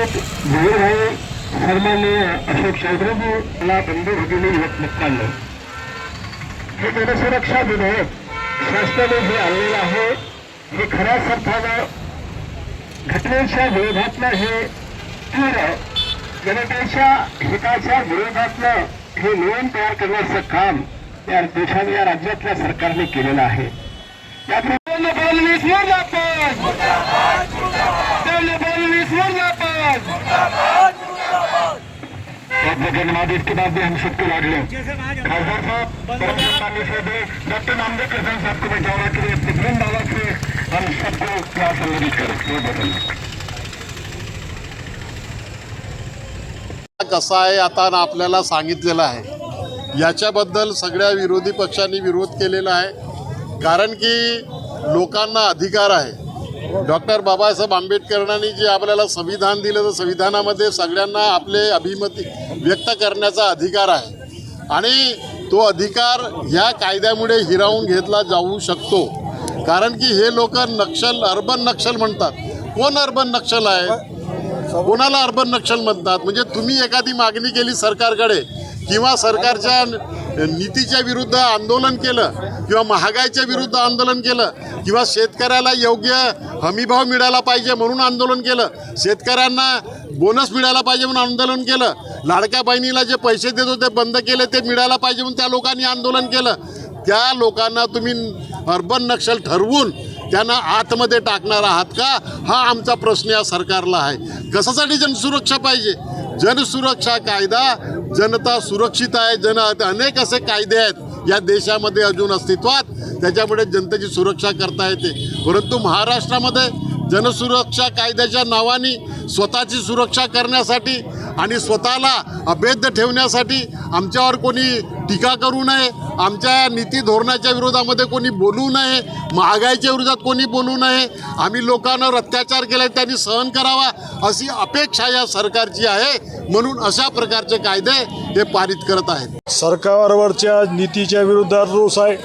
उपस्थित भाई सन्माननीय अशोक चौधरीजी मला बंधू भगिनी युवक मुक्तांना हे जनसुरक्षा विधेयक शासनाने जे आणलेलं आहे हे खऱ्या अर्थानं घटनेच्या विरोधातलं हे तीव्र जनतेच्या हिताच्या विरोधातलं हे नियम तयार करण्याचं काम या देशाने या राज्यातल्या सरकारने केलेलं आहे. या देवेंद्र फडणवीस जगन्नाथ के बाद भी हम सबको लाड लें खासदार साहब डॉक्टर नामदेव प्रसाद साहब को बचाने के लिए डाला से हम सबको संबोधित करें कसा आहे आता आपल्याला सांगितलेलं आहे. याच्याबद्दल सगळ्या विरोधी पक्षांनी विरोध केलेला आहे. कारण की लोकांना अधिकार आहे. डॉक्टर बाबासाहेब आंबेडकरांनी जे आपल्याला संविधान दिलं तर संविधानामध्ये सगळ्यांना आपले अभिमती व्यक्त करण्याचा अधिकार आहे. आणि तो अधिकार ह्या कायद्यामुळे हिरावून घेतला जाऊ शकतो. कारण की हे लोक नक्षल अर्बन नक्षल म्हणतात. कोण अर्बन नक्षल आहे? कोणाला अर्बन नक्षल म्हणतात? म्हणजे तुम्ही एखादी मागणी केली सरकारकडे किंवा सरकारच्या नीतीच्या विरुद्ध आंदोलन केलं किंवा महागाईच्या विरुद्ध आंदोलन केलं किंवा शेतकऱ्याला योग्य हमीभाव मिळाला पाहिजे म्हणून आंदोलन केलं शेतकऱ्यांना बोनस मिळाला पाहिजे म्हणून आंदोलन केलं लाडक्या बहिणीला जे पैसे देत होते बंद केले ते मिळायला पाहिजे म्हणून त्या लोकांनी आंदोलन केलं. त्या लोकांना तुम्ही अर्बन नक्षल ठरवून त्यांना आतमध्ये टाकणार आहात का? हा आमचा प्रश्न या सरकारला आहे. कशासाठी जनसुरक्षा पाहिजे? जनसुरक्षा कायदा जनता सुरक्षित आहे जन अनेक असे कायदे आहेत या देशामध्ये अजून अस्तित्वात. त्याच्यामुळे जनतेची सुरक्षा करता येते. परंतु महाराष्ट्रामध्ये जनसुरक्षा कायद्याच्या नावाने स्वतःची सुरक्षा करण्यासाठी आणि स्वतःला अभेद्य ठेवण्यासाठी आमच्यावर कोणी टीका करू नये आमच्या नीती धोरणाच्या विरोधामध्ये कोणी बोलू नये महागाईच्या विरोधात कोणी बोलू नये. आम्ही लोकांवर अत्याचार केले त्यांनी सहन करावा अशी अपेक्षा या सरकारची आहे म्हणून अशा प्रकारचे कायदे हे पारित करत आहेत. सरकारवरच्या नीतीच्या विरोधात रोष आहे.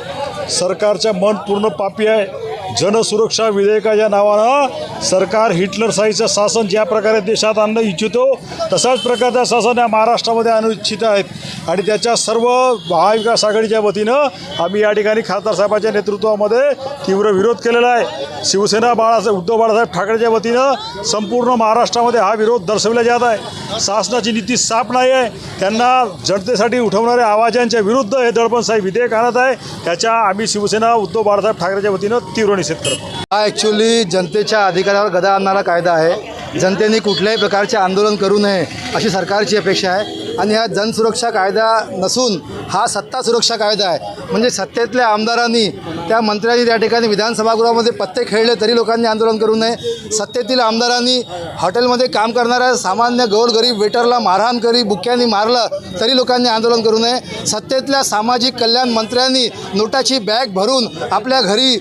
सरकारच्या मन पूर्ण पापी आहे. जनसुरक्षा विधेयकाच्या नावानं सरकार हिटलर साईचं शासन ज्या प्रकारे देशात आणणं इच्छितो तशाच प्रकारचं शासन या महाराष्ट्रामध्ये आणू इच्छित आहेत. आणि त्याच्या सर्व महाविकास आघाडीच्या वतीनं आम्ही या ठिकाणी खासदार साहेबांच्या नेतृत्वामध्ये तीव्र विरोध केलेला आहे. शिवसेना बाळासाहेब उद्धव बाळासाहेब ठाकरेच्या वतीनं संपूर्ण महाराष्ट्रामध्ये हा विरोध दर्शवला जात आहे. शासनाची नीती साफ नाही आहे. त्यांना जनतेसाठी उठवणाऱ्या आवाजांच्या विरुद्ध हे दडपणसाहेब विधेयक आणत आहे. त्याच्या आम्ही शिवसेना उद्धव बाळासाहेब ठाकरेच्या वतीनं तीव्र निषेध करतो. हा ॲक्च्युली जनतेच्या अधिकारावर गदा आणणारा कायदा आहे. जनतेने कुठल्याही प्रकारचे आंदोलन करू नये अशी सरकारची अपेक्षा आहे. आणि हा जनसुरक्षा कायदा नसून हा सत्ता सुरक्षा कायदा आहे. म्हणजे सत्तेतल्या आमदारांनी त्या मंत्र्यांनी त्या ठिकाणी विधानसभागृहामध्ये पत्ते खेळले तरी लोकांनी आंदोलन करू नये. सत्तेतील आमदारांनी हॉटेलमध्ये काम करणाऱ्या सामान्य गोरगरीब वेटरला मारहाण करी बुक्यांनी मारलं तरी लोकांनी आंदोलन करू नये. सत्तेतल्या सामाजिक कल्याण मंत्र्यांनी नोटाची बॅग भरून आपल्या घरी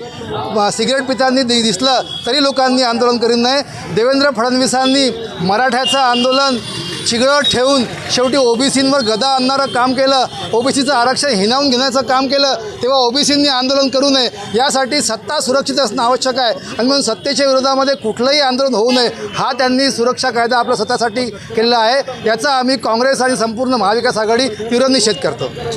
सिगरेट पितांनी दिसलं तरी लोकांनी आंदोलन करू नये. देवेंद्र फडणवीसांनी मराठ्याचं आंदोलन चिघळत ठेवून शेवटी ओबीसींवर गदा आणणारं काम केलं. ओबीसीचं आरक्षण हिनावून घेण्याचं काम केलं. तेव्हा ओबीसींनी आंदोलन करू नये. यासाठी सत्ता सुरक्षित असणं आवश्यक आहे. आणि म्हणून सत्तेच्या विरोधामध्ये कुठलंही आंदोलन होऊ नये. हा त्यांनी सुरक्षा कायदा आपल्या स्वतःसाठी केलेला आहे. याचा आम्ही काँग्रेस आणि संपूर्ण महाविकास आघाडी तीव्र निषेध करतो.